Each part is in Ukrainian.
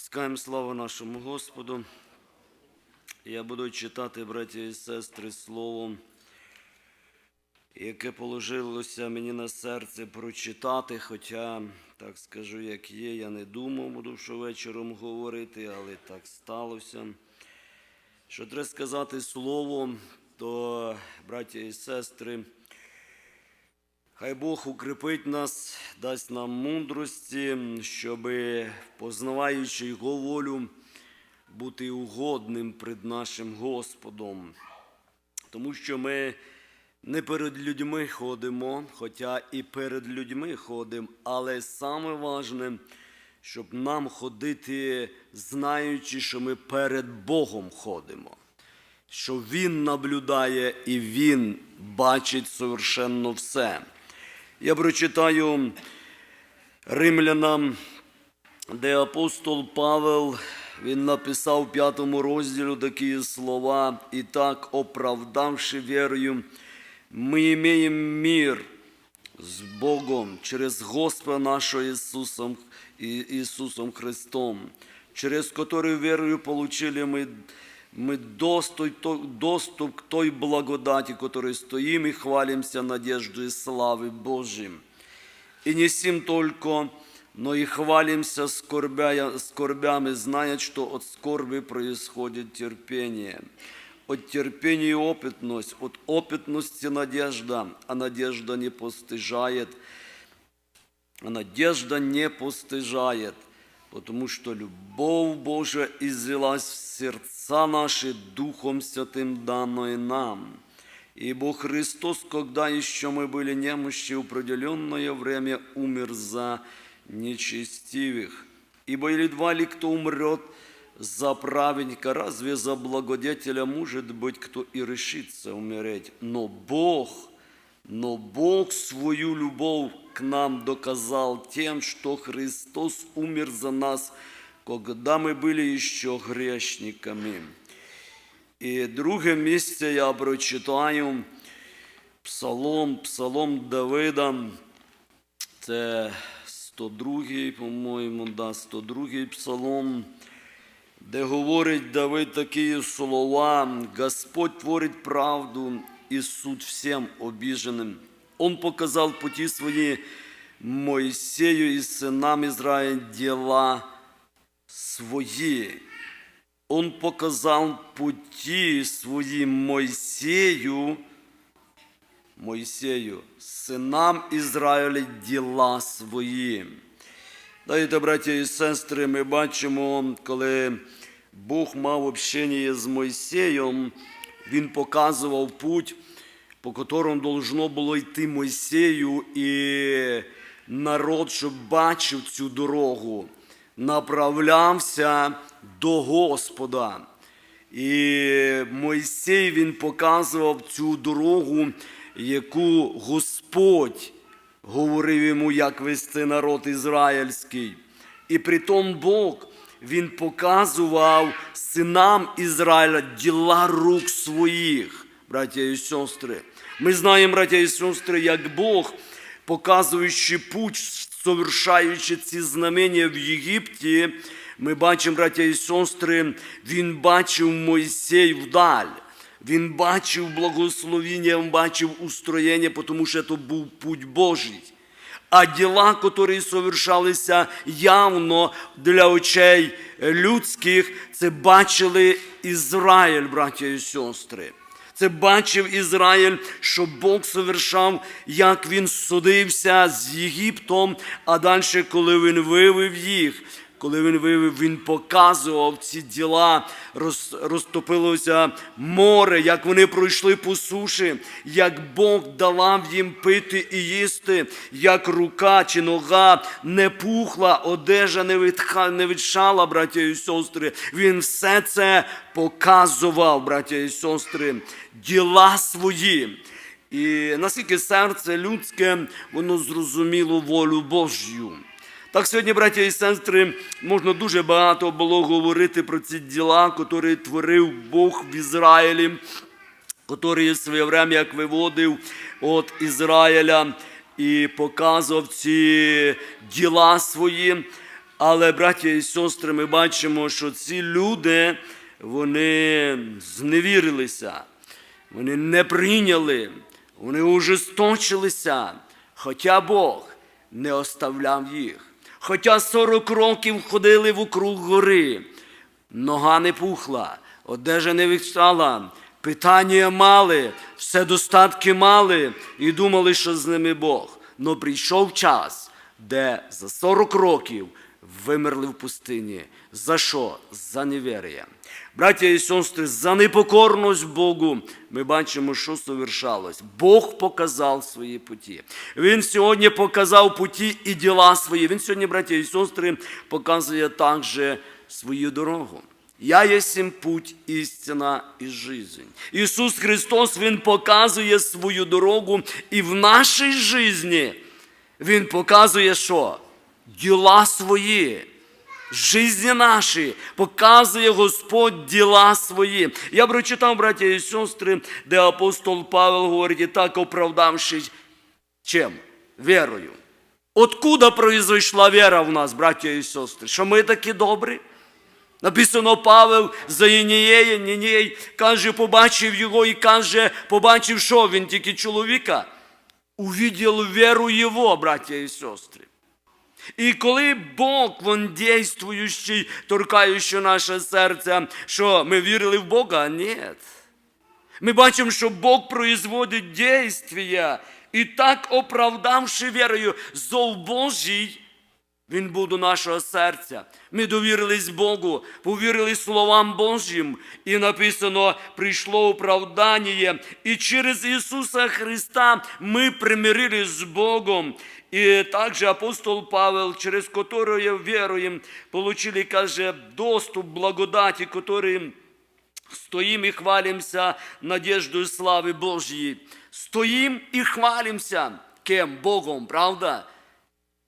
Скаємо славу нашому Господу. Я буду читати, браті і сестри, слово, яке положилося мені на серце прочитати, хоча, так скажу, як є, я не думав, буду що вечором говорити, але так сталося. Що треба сказати слово, то, браті і сестри, Хай Бог укріпить нас, дасть нам мудрості, щоб, познаваючи Його волю, бути угодним пред нашим Господом. Тому що ми не перед людьми ходимо, хоча і перед людьми ходимо, але саме важне, щоб нам ходити, знаючи, що ми перед Богом ходимо що Він наблюдає і Він бачить совершенно все. Я прочитаю римлянам, де апостол Павел він написав в п'ятому розділі такі слова, і так, оправдавши вірою, ми маємо мир з Богом через Господа нашого Ісусом, Ісусом Христом, через который верою получили мы, мы доступ, к той благодати, которой стоим и хвалимся надеждой славы Божьим. И не сим только, но и хвалимся скорбя, скорбями, зная, что от скорби происходит терпение. От терпения опытность, от опытности надежда, а надежда не постижает, а надежда не постижает, потому что любовь Божия излилась в сердца наши Духом Святым, данное нам. Ибо Христос, когда еще мы были немощи, определенное время умер за нечестивых. Ибо едва ли кто умрет за праведника, разве за благодетеля может быть кто и решится умереть? Но Бог – но Бог свою любовь к нам доказал тем, что Христос умер за нас, когда мы были еще грешниками. І друге місце я прочитаю Псалом, Псалом Давида. Це 102, по-моєму, да, 102 псалом, де говорить Давид такі слова: Господь творить правду и суд всем обиженным. Он показал пути свои Моисею и сынам Израиля дела свои. Он показал пути свои Моисею, Моисею, синам Ізраїля діла свої. Знаєте, браття і сестри, ми бачимо, коли Бог мав общення з Мойсеєм, він показував путь, по которому должно було йти Мойсею, і народ, щоб бачив цю дорогу, направлявся до Господа. І Мойсей він показував цю дорогу, яку Господь говорив йому, як вести народ ізраїльський. І притом Бог він показував синам Ізраїля діла рук своїх, браття і сестри. Ми знаємо, браття і сестри, як Бог, показуючи путь, совершаючи ці знамення в Єгипті, ми бачимо, браття і сестри, він бачив Мойсей вдаль. Він бачив благословення, він бачив устроєння, тому що це був путь Божий. А діла, які совершалися явно для очей людських, це бачили Ізраїль, браття і сестри. Це бачив Ізраїль, що Бог совершав, як він судився з Єгиптом, а далі, коли він вивів їх, коли він вивів, він показував ці діла, роз, розтопилося море, як вони пройшли по суші, як Бог давав їм пити і їсти, як рука чи нога не пухла, одежа не, відха, не відшала, браття і сестри. Він все це показував, браття і сестри, діла свої. І наскільки серце людське, воно зрозуміло волю Божю. Так сьогодні, браття і сестри, можна дуже багато було говорити про ці діла, які творив Бог в Ізраїлі, в своє время як виводив от Ізраїля і показував ці діла свої. Але, браття і сестри, ми бачимо, що ці люди вони зневірилися, вони не прийняли, вони ужесточилися, хоча Бог не оставляв їх. Хоча 40 років ходили вокруг гори, нога не пухла, одежа не відстала, питання мали, все достатки мали і думали, що з ними Бог. Но прийшов час, де за 40 років вимерли в пустині. За що? За невір'я. Браття і сестри, за непокорність Богу ми бачимо, що совершалось. Бог показав свої путі. Він сьогодні показав путі і діла свої. Він сьогодні, браття і сестри, показує також свою дорогу. Я єсмь путь, істина і жизнь. Ісус Христос, Він показує свою дорогу і в нашій житті Він показує, що діла свої. Жизни наші показує Господь діла свої. Я прочитав, браття і сестри, де апостол Павел говорить, і так оправдавшись чим? Вірою. Откуда произойшла віра в нас, браття і сестри? Що ми такі добрі? Написано Павел за Інієє, Нінєй, каже, побачив його і каже, побачив, що він тільки чоловіка. Увидел віру його, браття і сестри. І коли Бог, він дійствуючий, торкаючи наше серце, що ми вірили в Бога? Ні. Ми бачимо, що Бог производить дійствия. І так, оправдавши вірою, зов Божий, він був до нашого серця. Ми довірились Богу, повірили словам Божим. І написано, прийшло оправдання. І через Ісуса Христа ми примирились з Богом. І також апостол Павел, через которого веруем, получили, каже, доступ благодаті, которым стоим и хвалимся надеждою слави Божьей. Стоим и хвалимся. Кем? Богом, правда?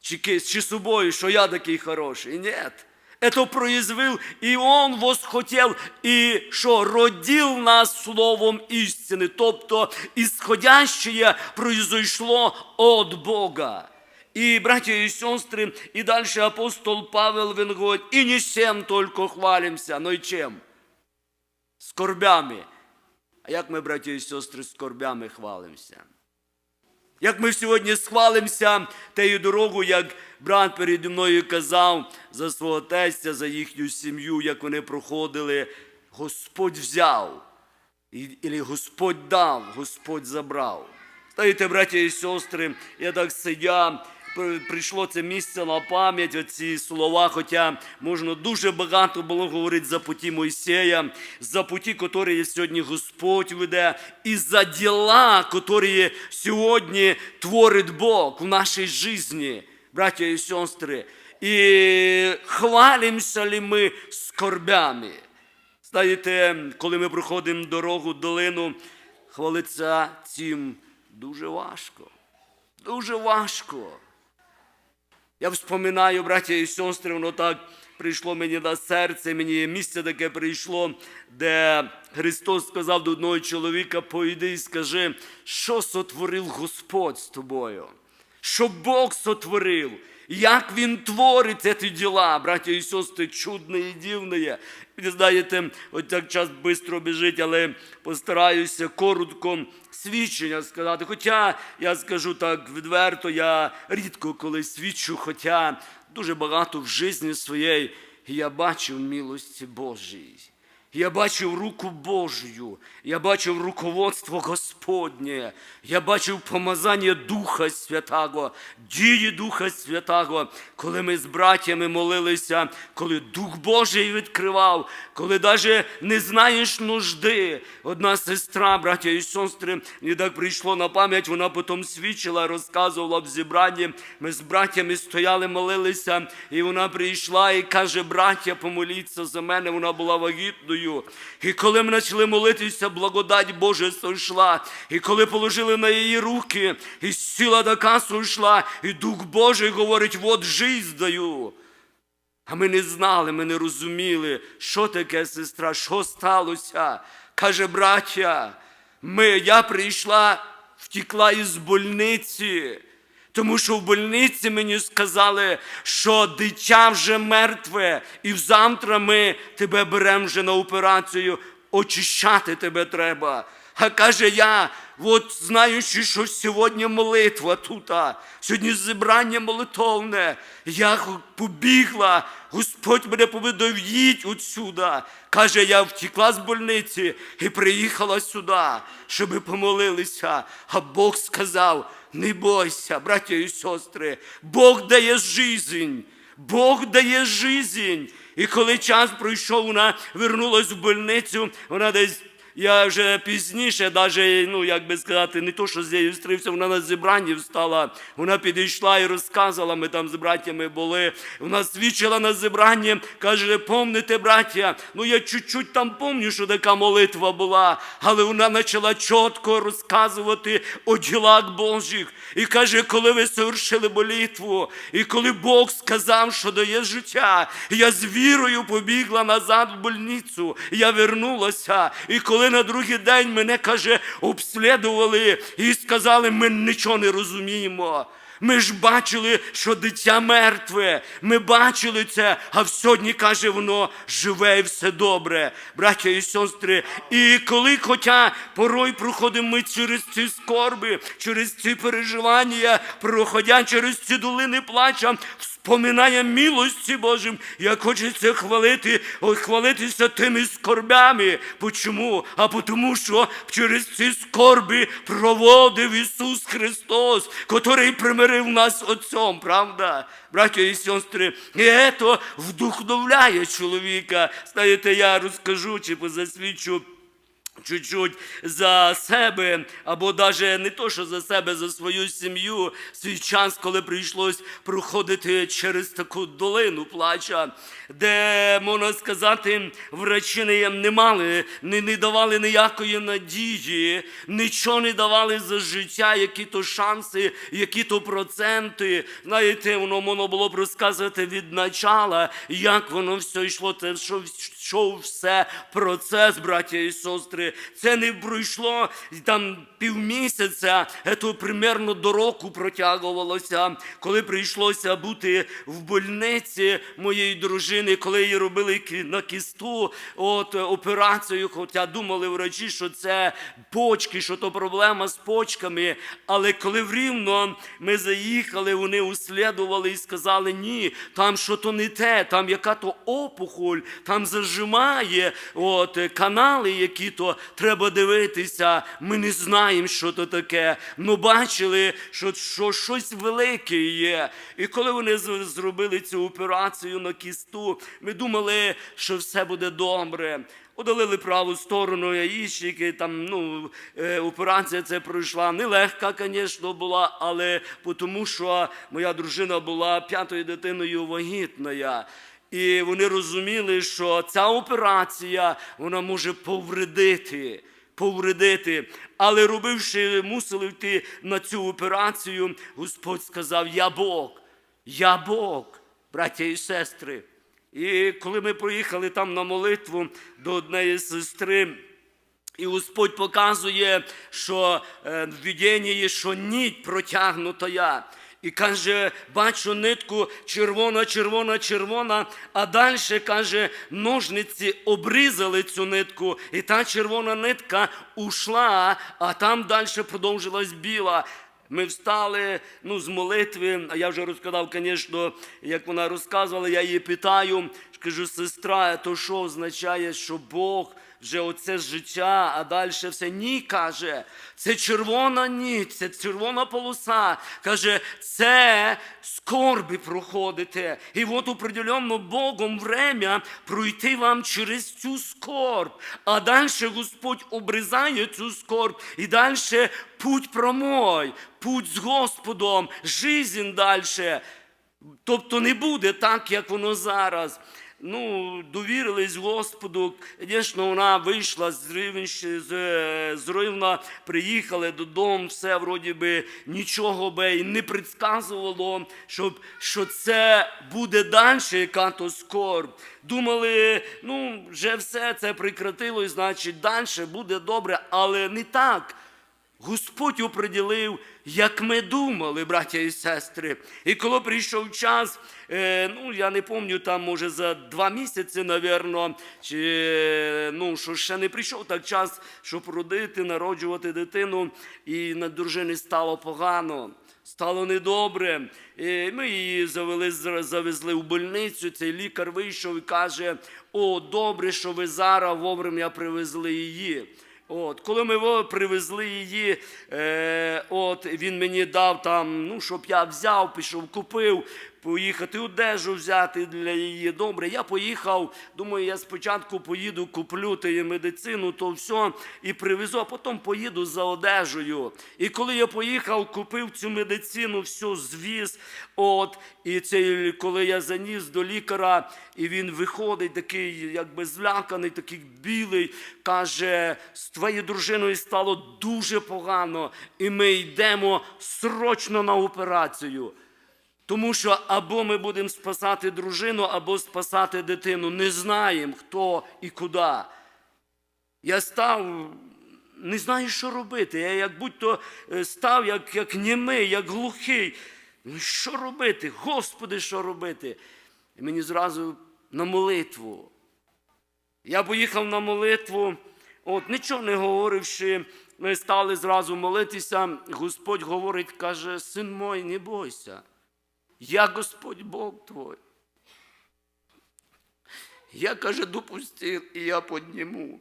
Чи, чи собою, що я такий хороший? Нет. Это произвел, и Он восхотел, и що родил нас словом істини, тобто исходящее произошло от Бога. І, браття і сестри, і далі апостол Павел, він говорить, і не всем только хвалимся, но й чим? Скорбями. А як ми, браті і сестри, скорбями хвалимося? Як ми сьогодні схвалимося тею дорогу, як брат переді мною казав за свого тестя, за їхню сім'ю, як вони проходили, Господь взяв, і, Господь дав, Господь забрав. Знаєте, браття і сестри, я так сидя, прийшло це місце на пам'ять, оці слова, хоча можна дуже багато було говорити за путі Мойсея, за путі, які сьогодні Господь веде, і за діла, які сьогодні творить Бог в нашій житті, браття і сестри. І хвалимося ли ми скорбями? Знаєте, коли ми проходимо дорогу, долину, хвалиться цим дуже важко. Дуже важко. Я вспоминаю, браття і сестри, воно так прийшло мені на серце, мені місце таке прийшло, де Христос сказав до одного чоловіка, пойди і скажи, що сотворив Господь з тобою, що Бог сотворив, як Він творить ці діла, браття і сестри, чудне і дивне. Ви знаєте, от так час швидко біжить, але постараюся коротко свідчення сказати. Хоча я скажу так відверто, я рідко коли свідчу, хоча дуже багато в житті своєї я бачив милості Божій. Я бачив руку Божою, я бачив руководство Господнє, я бачив помазання Духа Святого, дії Духа Святого, коли ми з братями молилися, коли Дух Божий відкривав, коли навіть не знаєш нужди. Одна сестра, браття і сестри, мені так прийшло на пам'ять, вона потім свідчила, розказувала в зібранні. Ми з братями стояли, молилися, і вона прийшла і каже, браття, помоліться за мене, вона була вагітною. І коли ми почали молитися, благодать Божа сойшла. І коли положили на її руки, і сила така сойшла, і Дух Божий говорить, от жизнь даю. А ми не знали, ми не розуміли, що таке сестра, що сталося. Каже, браття, ми, я прийшла, втекла із больниці. Тому що в больниці мені сказали, що дитя вже мертве, і завтра ми тебе беремо вже на операцію, очищати тебе треба. А каже я, от знаючи, що сьогодні молитва тут, сьогодні зібрання молитовне, я побігла, Господь мене повидав, їдь отсюда. Каже, я втекла з больниці і приїхала сюди, щоб помолилися. А Бог сказав, не бойся, браття і сестри, Бог дає жизнь. Бог дає жизнь. І коли час пройшов, вона вернулась в больницю, вона десь. Я вже пізніше, навіть, ну, як би сказати, не то, що з нею зустрівся, вона на зібранні встала. Вона підійшла і розказала, ми там з братями були. Вона свідчила на зібранні, каже, помните, браття, ну я чуть-чуть там пам'ятаю, що така молитва була, але вона почала чітко розказувати о ділах Божих. І каже, коли ви совершили молитву, і коли Бог сказав, що дає життя, я з вірою побігла назад в больницю. Я вернулася. І коли на другий день мене каже, обслідували і сказали, ми нічого не розуміємо. Ми ж бачили, що дитя мертве. Ми бачили це, а сьогодні каже, воно живе і все добре, браття і сестри. І коли, хоча порой проходимо ми через ці скорби, через ці переживання, проходя через ці долини плача, вспоминає милості Божим, як хочеться хвалити, хвалитися тими скорбями. Почому? А тому, що через ці скорби проводив Ісус Христос, котрий примирив нас Отцом, правда? Браття і сестри, і це вдохновляє чоловіка. Знаєте, я розкажу чи позасвідчу чуть-чуть за себе, або навіть не то, що за себе, за свою сім'ю, свій час, коли прийшлось проходити через таку долину плача, де, можна сказати, врачі не, мали, не, не давали ніякої надії, нічого не давали за життя, які то шанси, які то проценти. Знаєте, воно можна було б розказувати від начала, як воно все йшло, це що йшов все процес, браття і сестри. Це не пройшло там півмісяця, це примерно до року протягувалося, коли прийшлося бути в больниці моєї дружини, коли її робили на кісту от, операцію, хоча думали врачі, що це почки, що то проблема з почками. Але коли в Рівно ми заїхали, вони услідували і сказали, ні, там що то не те, там яка то опухоль, там зажимає от, канали, які то треба дивитися. Ми не знаємо, що то таке. Ну бачили, що, що щось велике є. І коли вони зробили цю операцію на кісту, ми думали, що все буде добре. Удалили праву сторону яєчники, там ну, е, операція це пройшла нелегка, звісно, була, але тому що моя дружина була п'ятою дитиною вагітною. І вони розуміли, що ця операція вона може повредити. Повредити, але робивши, мусили йти на цю операцію, Господь сказав: Я Бог, я Бог, браття і сестри. І коли ми поїхали там на молитву до однієї сестри, і Господь показує, що е, в видінні є, що ніть протягнута я. І каже, бачу нитку червона, червона, червона, а далі каже, ножниці обрізали цю нитку, і та червона нитка ушла, а там далі продовжилась біла. Ми встали ну, з молитви, а я вже розказав, звісно, як вона розказувала, я її питаю, кажу, сестра, то що означає, що Бог вже оце життя, а далі все ні, каже, це червона ніч, це червона полоса. Каже, це скорби проходите. І от определенно Богом время пройти вам через цю скорб. А далі Господь обрізає цю скорб, і далі путь промой, путь з Господом, жизнь далі. Тобто не буде так, як воно зараз. Ну, довірились Господу. Звісно, вона вийшла з Рівненщини, з, з Рівна, приїхали додому, все вроді би нічого би і не предсказувало, щоб, що це буде далі, яка то скорб. Думали, ну, вже все це прекратилось, значить, далі буде добре, але не так. Господь оприділив, як ми думали, браття і сестри. І коли прийшов час, е, ну я не пам'ятаю, там може за два місяці, навірно, чи ну що ще не прийшов так час, щоб родити, народжувати дитину, і на дружині стало погано. Стало недобре. І Ми її завели, завезли в больницю. Цей лікар вийшов і каже: О, добре, що ви зараз вовремя привезли її. От, коли ми привезли її, е, от, він мені дав там, ну, щоб я взяв, пішов, купив, поїхати одежу взяти для її. Добре, я поїхав. Думаю, я спочатку поїду, куплю тієї медицину, то все, і привезу, а потім поїду за одежею. І коли я поїхав, купив цю медицину, все звіз. От, і цей, коли я заніс до лікаря, і він виходить, такий, якби зляканий, такий білий, каже: з твоєю дружиною стало дуже погано, і ми йдемо срочно на операцію. Тому що або ми будемо спасати дружину, або спасати дитину. Не знаємо, хто і куди. Я став, не знаю, що робити. Я як будь-то е, став як, як німий, як глухий. Ну, що робити? Господи, що робити? І мені зразу на молитву. Я поїхав на молитву, от нічого не говоривши, ми стали зразу молитися. Господь говорить, каже, син мой, не бойся. Я Господь Бог твой. Я, каже, допустив, і я підніму.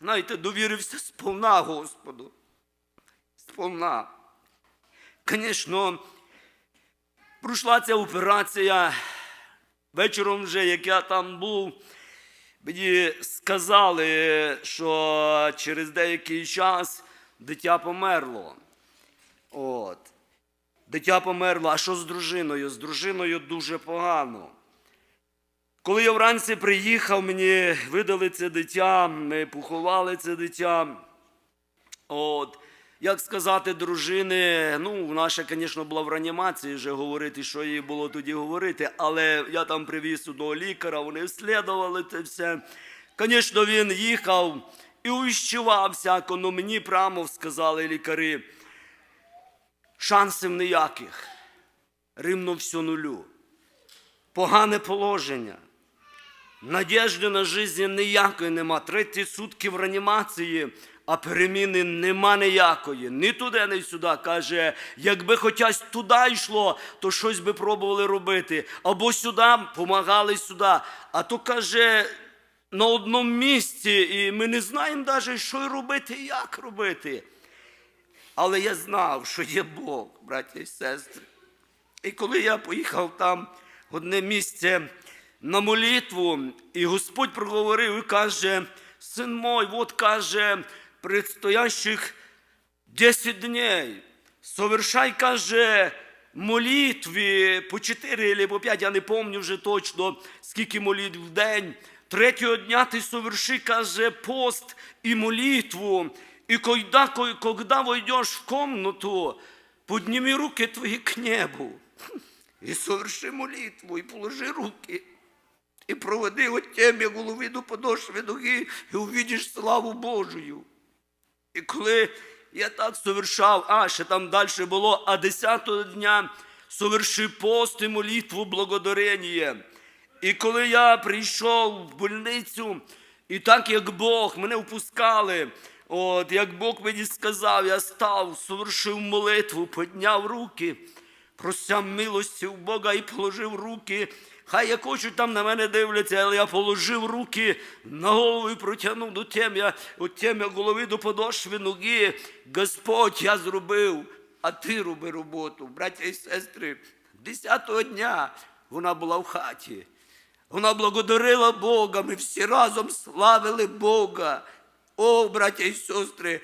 Знаєте, довірився сповна Господу. Сповна. Звісно, пройшла ця операція. Вечором вже, як я там був, мені сказали, що через деякий час дитя померло. От. Дитя померло. А що з дружиною? З дружиною дуже погано. Коли я вранці приїхав, мені видали це дитя, ми поховали це дитя. От. Як сказати, дружини, ну, ще, звісно, була в реанімації вже говорити, що їй було тоді говорити, але я там привіз одного лікаря, вони вслідували це все. Звісно, він їхав і увіщував всяко, але мені прямо сказали лікарі, шансів ніяких. Рівно все нулю. Погане положення. Надіжди на життя ніякої нема. Треті сутки в реанімації, а переміни нема ніякої. Ні туди, ні сюди. Каже, якби хочась туди йшло, то щось би пробували робити. Або сюди, помагали сюди. А то каже, на одному місці, і ми не знаємо навіть, що робити, і як робити. Але я знав, що є Бог, браті і сестри. І коли я поїхав там в одне місце на молитву, і Господь проговорив і каже: син мой, от каже, предстоящих 10 дней, совершай, каже, молитві по 4 або по 5, я не пам'ятаю вже точно, скільки молитв в день. Третього дня ти соверши, каже, пост і молитву. І когда, когда войдешь в комнату, подними руки твої к небу. І соверши молитву, і положи руки. І проведи от темі голови до подошви ноги, і увидиш славу Божою. І коли я так совершав, а ще там далі було, а 10-го дня соверши пост і молитву благодарення. І коли я прийшов в больницю, і так як Бог мене впускали, от як Бог мені сказав, я став, совершив молитву, підняв руки, просяв милості у Бога і положив руки. Хай як хочуть там на мене дивляться, але я положив руки на голову і протягнув до тем'я, от тем'я голови до подошви ноги. Господь, я зробив, а ти роби роботу. Браття і сестри, 10-го дня вона була в хаті. Вона благодарила Бога, ми всі разом славили Бога. О, браття і сестри,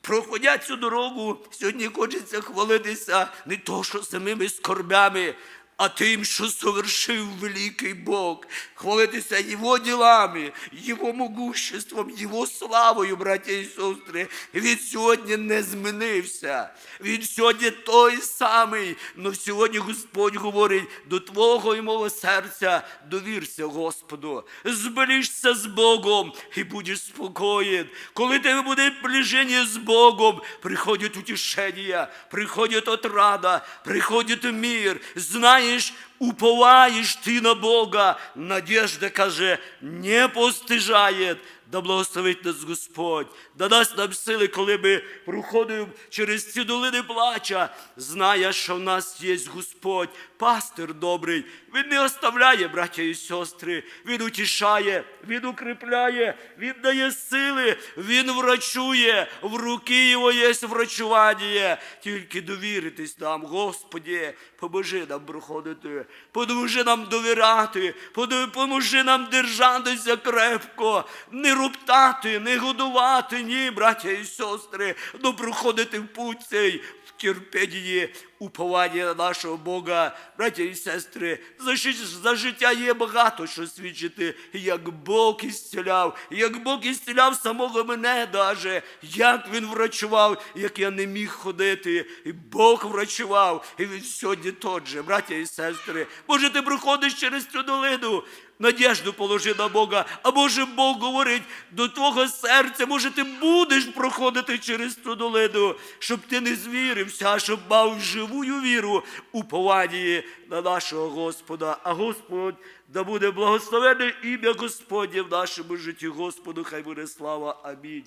проходя цю дорогу, сьогодні хочеться хвалитися не то, що самими скорбями, а тим, що совершив великий Бог. Хвалитися Його ділами, Його могуществом, Його славою, браття і сестри. Він сьогодні не змінився. Він сьогодні той самий. Но сьогодні Господь говорить до твого і мого серця, довірся Господу, збережся з Богом і будеш спокоєн. Коли тебе буде ближення з Богом, приходить утішення, приходить отрада, приходить мир. Знаєш, уповаєш ти на Бога. Надежда каже, не постижає. Да благословить нас Господь, да дасть нам сили, коли ми проходимо через ці долини плача, зная, що в нас є Господь, пастир добрий. Він не оставляє, браття і сестри, Він утішає, Він укріпляє, Він дає сили, Він врачує, в руки Його є врачування. Тільки довіритись нам, Господі, поможи нам проходити, поможи нам довіряти, поможи нам держатися крепко, не роптати, не годувати, ні, браття і сестри, но проходити в путь цей в терпінні, уповання нашого Бога, браття і сестри, за життя є багато що свідчити, як Бог ісціляв, як Бог ісціляв самого мене даже, як він врачував, як я не міг ходити, і Бог врачував, і він сьогодні тот же, браття і сестри. Може, ти проходиш через цю долину, Надежду положи на Бога, а може Бог говорить до твого серця, може ти будеш проходити через ту долину, щоб ти не звірився, а щоб мав живую віру у поваді на нашого Господа. А Господь да буде благословене ім'я Господнє в нашому житті. Господу, хай буде слава. Амінь.